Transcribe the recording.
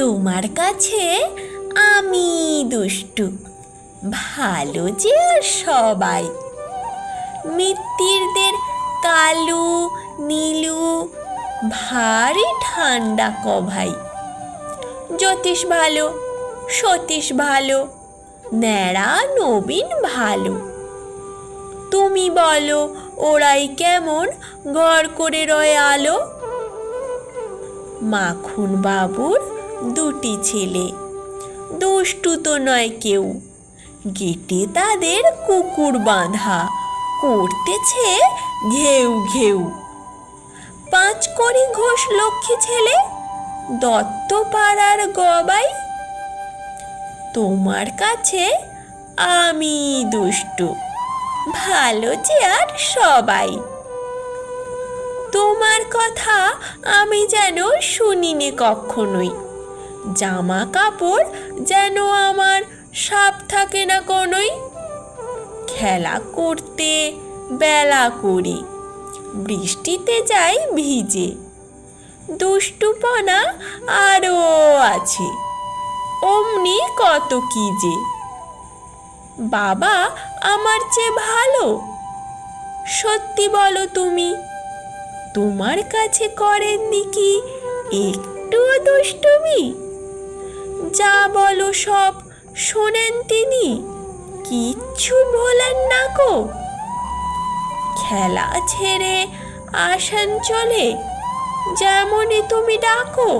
তোমার কাছে আমি দুষ্টু। ভালো যে সবাই। মিত্তিরদের কালু, নীলু, ভারী ঠান্ডা ক ভাই জ্যোতিষ ভালো, সতীশ ভালো, ন্যাড়া নবীন ভালো। তুমি বলো, ওরাই কেমন ঘর করে রয়ে আলো? মাখন বাবুর দুটি ছেলে। দুষ্টু তো নয় কেউ। গেটে তাদের কুকুর বাঁধা। করতেছে ঘেউ ঘেউ। পাঁচ করি ঘোষ লক্ষ্মী ছেলে দত্ত পাড়ার গবাই। তোমার কাছে আমি দুষ্টু, ভালো যে আর সবাই। তোমার কথা আমি যেন শুনিনি কখনোই। জামা কাপড় যেন আমার সাপ থাকে না কোনোই। খেলা করতে বেলা করি, বৃষ্টিতে যাই ভিজে। দুষ্টুপনা আরও আছে, অমনি কত কি যে। বাবা আমার চেয়ে ভালো, সত্যি বলো তুমি, তোমার কাছে করেননি কি একটুও দুষ্টুমি? যা বলো সব শোনেন তিনি। কিচ্ছু বলেন না কো খেলা ছেড়ে আসেন চলে, যেমনই তুমি ডাকো।